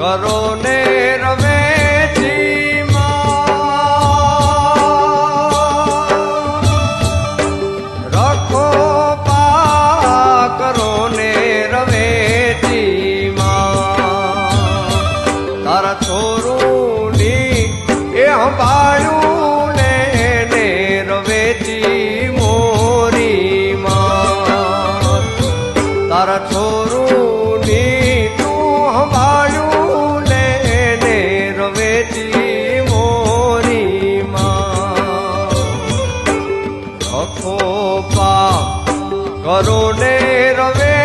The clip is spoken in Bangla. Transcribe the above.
করুণের বেটি রখো পা করুণের বেটি তার ছোরুণী এ বায়ু তারা ছোড়ো લખો પા કરો ને રવે